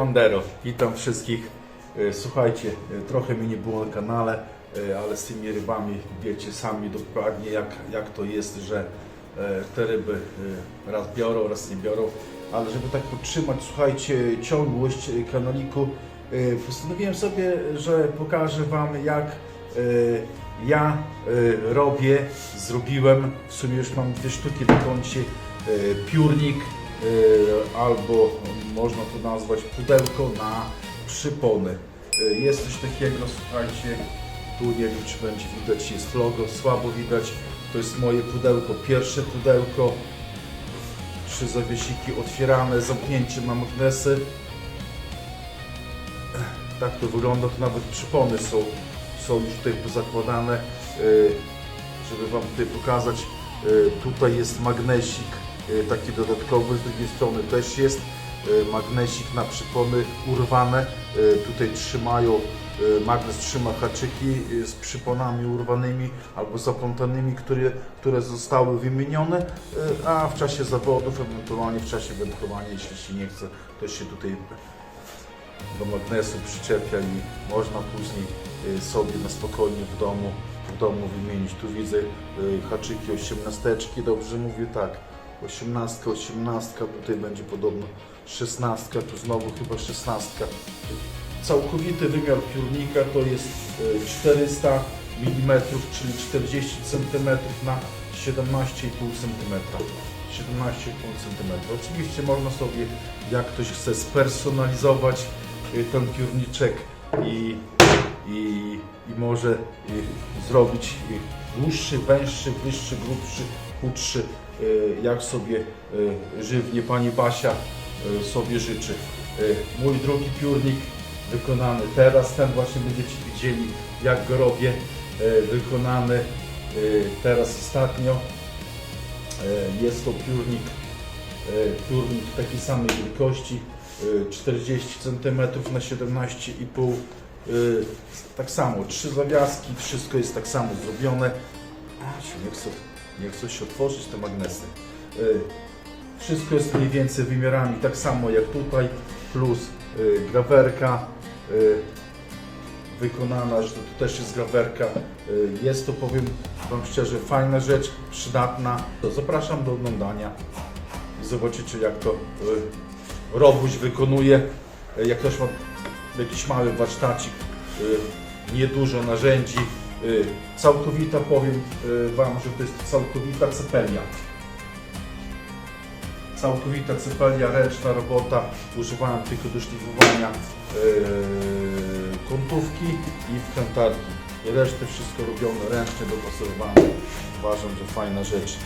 Siemandero, witam wszystkich. E, Słuchajcie, e, trochę mi nie było na kanale, e, ale z tymi rybami wiecie sami dokładnie jak, jak to jest, że te ryby raz biorą, raz nie biorą. Ale żeby tak podtrzymać, słuchajcie, ciągłość kanaliku, postanowiłem sobie, że pokażę Wam jak ja robię, zrobiłem, w sumie już mam dwie sztuki na koncie, piórnik albo można to nazwać pudełko na przypony. E, Jest coś takiego, słuchajcie, tu nie wiem czy będzie widać, jest logo, słabo widać. To jest moje pudełko, pierwsze pudełko. Trzy zawiesiki otwierane, zamknięcie na magnesy. Tak to wygląda, to nawet przypony są, są już tutaj pozakładane. E, Żeby Wam tutaj pokazać, tutaj jest magnesik taki dodatkowy, z drugiej strony też jest e, magnesik na przypony urwane. E, Tutaj trzymają, e, magnes trzyma haczyki e, z przyponami urwanymi albo zaplątanymi, które, które zostały wymienione, e, a w czasie zawodów, ewentualnie w czasie wędkowania, jeśli się nie chce, to się tutaj do magnesu przyczepia i można później sobie na spokojnie w domu, w domu wymienić. Tu widzę haczyki osiemnasteczki, dobrze mówię tak. Osiemnastka, osiemnastka, tutaj będzie podobno szesnastka, tu znowu chyba szesnastka. Całkowity wymiar piórnika to jest y, 400 mm, czyli 40 cm na 17,5 cm. 17,5 cm. Oczywiście można sobie, jak ktoś chce, spersonalizować y, ten piórniczek i, i, i może y, zrobić dłuższy, węższy, wyższy, grubszy, chudszy, jak sobie y, żywnie pani Basia y, sobie życzy. Mój drugi piórnik wykonany teraz, ten właśnie będziecie widzieli, jak go robię, wykonany teraz ostatnio. E, Jest to piórnik, e, piórnik takiej samej wielkości, e, 40 cm na 17,5 e, Tak samo, trzy zawiaski, wszystko jest tak samo zrobione. A, się chcę, chcę się otworzyć te magnesy. E, Wszystko jest mniej więcej wymiarami tak samo jak tutaj, plus e, grawerka e, wykonana, że to też jest grawerka. Y, Jest to, powiem Wam szczerze, fajna rzecz, przydatna. To zapraszam do oglądania i zobaczycie jak to y, Robuś wykonuje. Y, Jak ktoś ma jakiś mały warsztacik, y, niedużo narzędzi, y, całkowita, powiem y, Wam, że to jest całkowita cepelia. Całkowita cepelia, ręczna robota. Używałem tylko do szlifowania yy, kątówki i wkrętarki. I resztę wszystko robione ręcznie, dopasowane. Uważam, że fajna rzecz.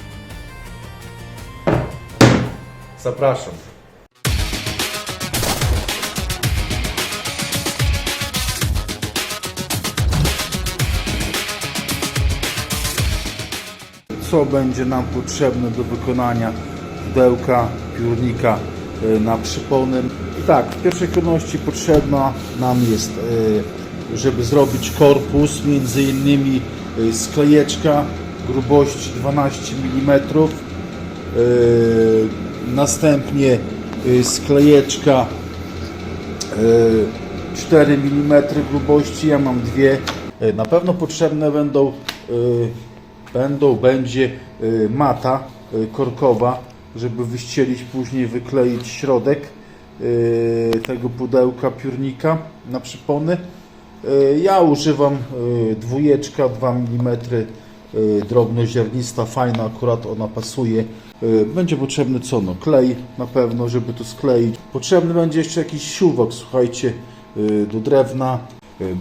Zapraszam. Co będzie nam potrzebne do wykonania pudełka, piórnika y, na przyponym. I tak, w pierwszej kolejności potrzebna nam jest, y, żeby zrobić korpus, między innymi y, sklejeczka grubości 12 mm, następnie sklejeczka y, 4 mm grubości, ja mam dwie. Na pewno potrzebne będą, będą będzie y, mata y, korkowa, żeby wyścielić później, wykleić środek y, tego pudełka piórnika na przypony. Ja używam dwójeczka 2 mm drobnoziarnista, fajna, akurat ona pasuje. Będzie potrzebny co? No, klej na pewno, żeby to skleić. Potrzebny będzie jeszcze jakiś siuwak, słuchajcie, do drewna.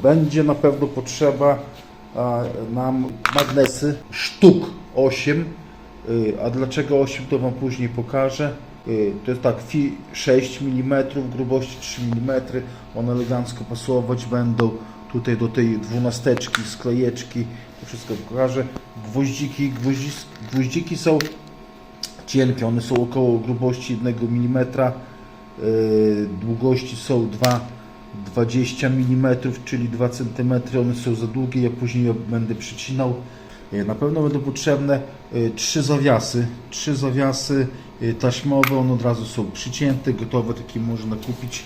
Będzie na pewno potrzeba nam magnesy, sztuk 8. Y, A dlaczego 8 to Wam później pokażę. Y, To jest tak, fi 6 mm, grubości 3 mm. One elegancko pasować będą tutaj do tej dwunasteczki, sklejeczki. To wszystko pokażę. Gwoździki, gwoździki, gwoździki są cienkie, one są około grubości 1 mm. y, Długości są 2 20 mm, czyli 2 cm. One są za długie, ja później je będę przycinał. Y, Na pewno będą potrzebne y, trzy zawiasy. Trzy zawiasy y, taśmowe, one od razu są przycięte, gotowe, takie można kupić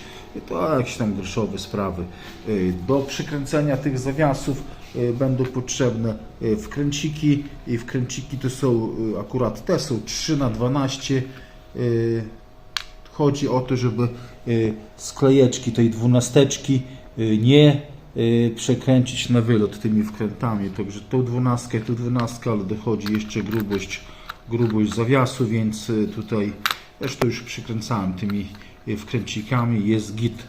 To jakieś tam groszowe sprawy. Do przykręcenia tych zawiasów będą potrzebne wkręciki i wkręciki to są akurat te są 3 na 12 y, Chodzi o to, żeby y, sklejeczki tej dwunasteczki y, nie y, przekręcić na wylot tymi wkrętami. Także tą dwunastkę, tą dwunastkę, ale dochodzi jeszcze grubość, grubość zawiasu, więc tutaj zresztą już przykręcałem tymi wkręcikami, jest git.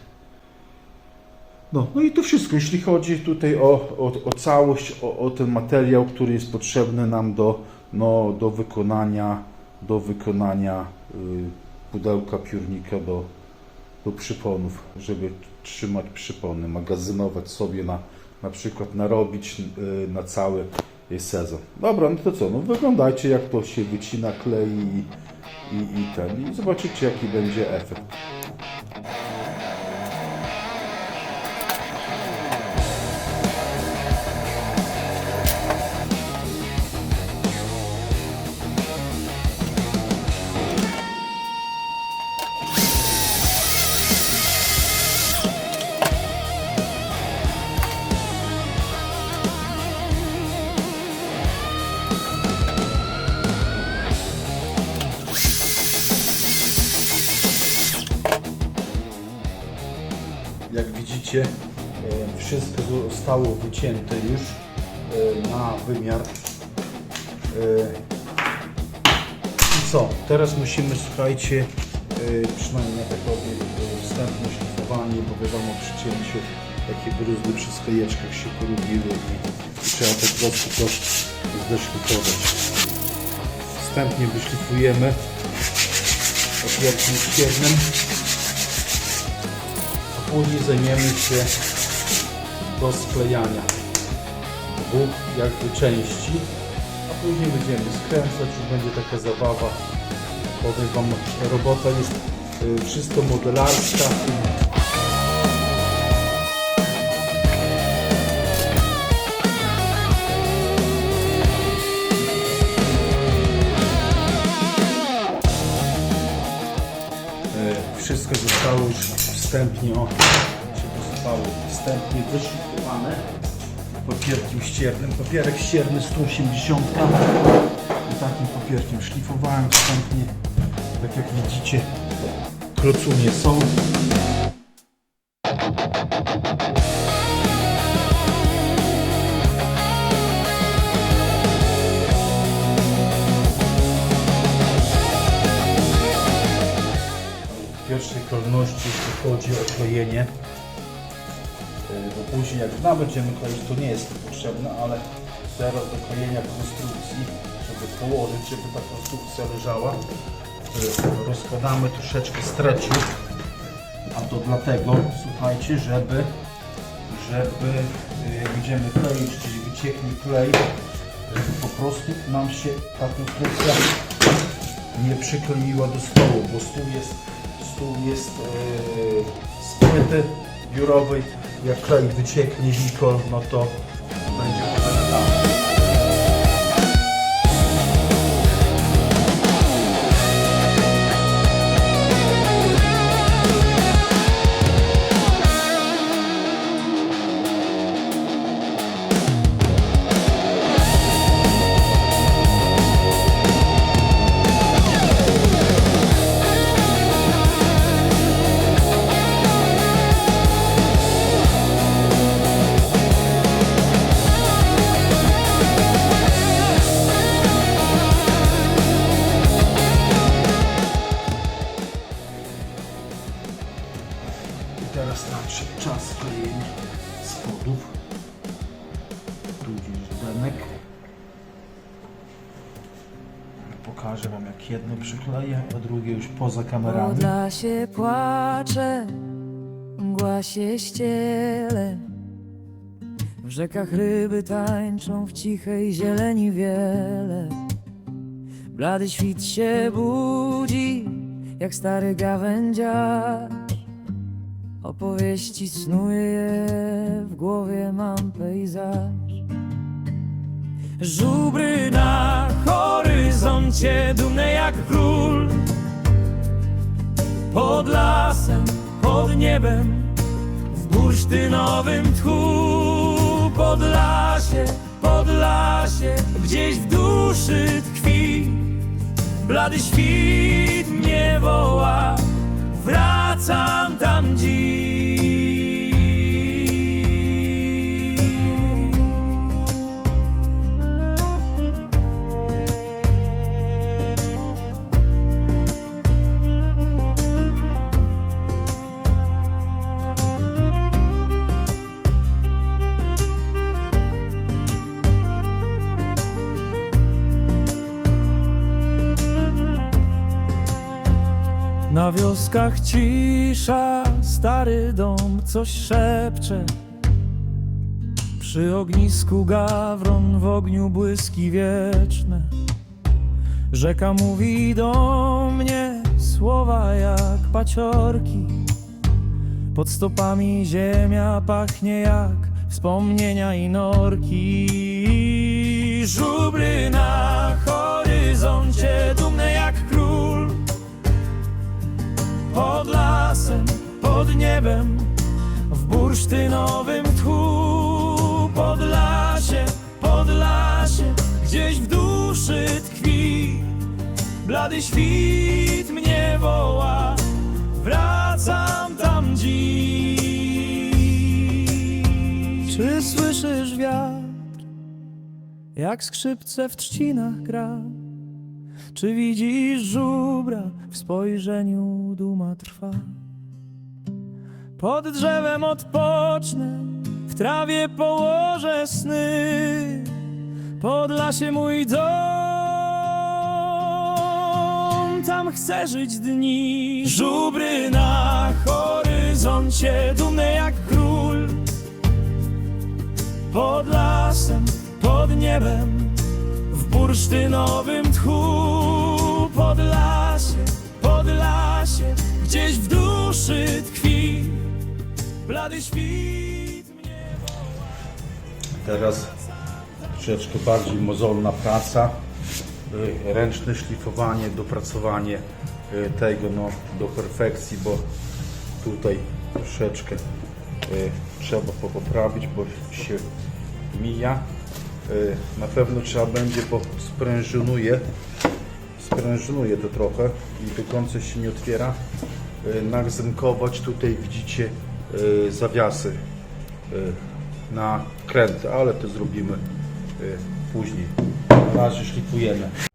No, no i to wszystko, jeśli chodzi tutaj o, o, o całość, o, o ten materiał, który jest potrzebny nam do, no, do wykonania, do wykonania y, pudełka piórnika do, do przyponów, żeby trzymać przypony, magazynować sobie na, na przykład narobić y, na cały sezon. Dobra, no to co, no wyglądajcie jak to się wycina, klei i, i, i ten i zobaczycie jaki będzie efekt. Widzicie, e, wszystko zostało wycięte już e, na wymiar. E, I co? Teraz musimy, słuchajcie, przynajmniej ja tak robię e, wstępne szlifowanie, bo wiadomo przy cięciu takie bruzdy przy sklejeczkach się porobiły i, i trzeba po prostu to zdeszlifować. Wstępnie wyszlifujemy papierkiem ściernym później zajmiemy się do sklejania dwóch jakby części, a później będziemy skręcać, już będzie taka zabawa. Powiem Wam, robota jest y, wszystko modelarska. E, Wszystko zostało już wstępnie, o, się posypało, wstępnie wyszlifowane papierkiem ściernym. Papierek ścierny 180 i takim papierkiem szlifowałem wstępnie. Tak jak widzicie, krocunie są. Pierwszej kolejności jeśli chodzi o klejenie, yy, bo później jak dna będziemy kleić, to nie jest to potrzebne, ale teraz do klejenia konstrukcji, żeby położyć, żeby ta konstrukcja leżała, yy, rozkładamy troszeczkę stretchu, a to dlatego, słuchajcie, żeby, żeby yy, będziemy kleić, czyli wycieknie klej, żeby po prostu nam się ta konstrukcja nie przykleiła do stołu, bo stół jest, stół jest yy, z płyty biurowej. Jak klej wycieknie wikol, no to będzie mgła się ściele. W rzekach ryby tańczą w cichej zieleni wiele. Blady świt się budzi, jak stary gawędziarz. Opowieści snuje je, w głowie mam pejzaż. Żubry na horyzoncie, dumne jak król. Pod lasem, pod niebem bursztynowym tchu Podlasie, Podlasie Gdzieś w duszy tkwi. Blady świt mnie woła. Wracam tam dziś wioskach cisza, stary dom coś szepcze. Przy ognisku gawron, w ogniu błyski wieczne. Rzeka mówi do mnie słowa jak paciorki. Pod stopami ziemia pachnie jak wspomnienia i norki. Żubry na horyzoncie, niebem, w bursztynowym tchu, pod lasie, pod lasie, gdzieś w duszy tkwi. Blady świt mnie woła, wracam tam dziś. Czy słyszysz wiatr, jak skrzypce w trzcinach gra? Czy widzisz żubra w spojrzeniu duma trwa? Pod drzewem odpocznę, w trawie położę sny. Pod lasie mój dom, tam chcę żyć dni. Żubry na horyzoncie, dumne jak król. Pod lasem, pod niebem, w bursztynowym tchu pod lasie, pod lasie, gdzieś w duszy tkwi blady świt. Teraz troszeczkę bardziej mozolna praca, y, ręczne szlifowanie, dopracowanie y, tego no, do perfekcji, bo tutaj troszeczkę y, trzeba poprawić, bo się mija. Na pewno trzeba będzie, bo sprężynuje, sprężynuje to trochę i do końca się nie otwiera. Narzękować tutaj widzicie zawiasy y, na kręty, ale to zrobimy y, później. Na razie.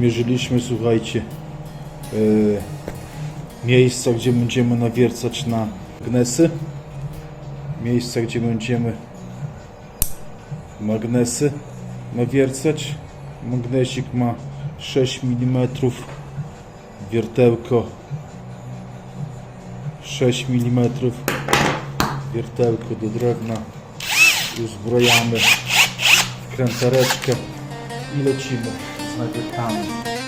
Zmierzyliśmy, słuchajcie, yy, miejsca, gdzie będziemy nawiercać na magnesy. Miejsca, gdzie będziemy magnesy nawiercać. Magnesik ma 6 mm, wiertełko 6 mm, wiertełko do drewna. Uzbrojamy w krętareczkę i lecimy z nawiertami.